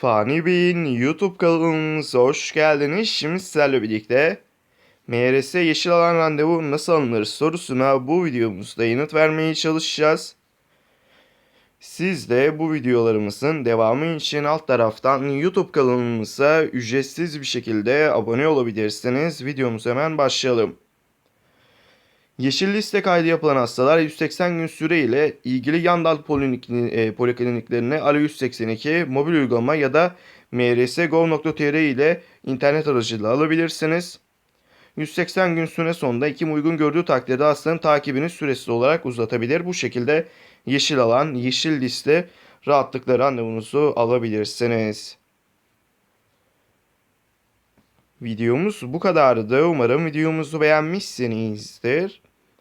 Fani Bey'in YouTube kanalımıza hoş geldiniz. Şimdi sizlerle birlikte MRS Yeşil Alan Randevu nasıl alınır sorusuna bu videomuzda yanıt vermeye çalışacağız. Siz de bu videolarımızın devamı için alt taraftan YouTube kanalımıza ücretsiz bir şekilde abone olabilirsiniz. Videomuz hemen başlayalım. Yeşil liste kaydı yapılan hastalar 180 gün süreyle ilgili yan dal e, polikliniklerine Alo 182 mobil uygulama ya da mrs.gov.tr ile internet aracılığıyla alabilirsiniz. 180 gün süre sonunda kim uygun gördüğü takdirde hastanın takibini süresiz olarak uzatabilir. Bu şekilde yeşil alan, yeşil liste rahatlıkla randevunuzu alabilirsiniz. Videomuz bu kadardı. Umarım videomuzu beğenmişsinizdir.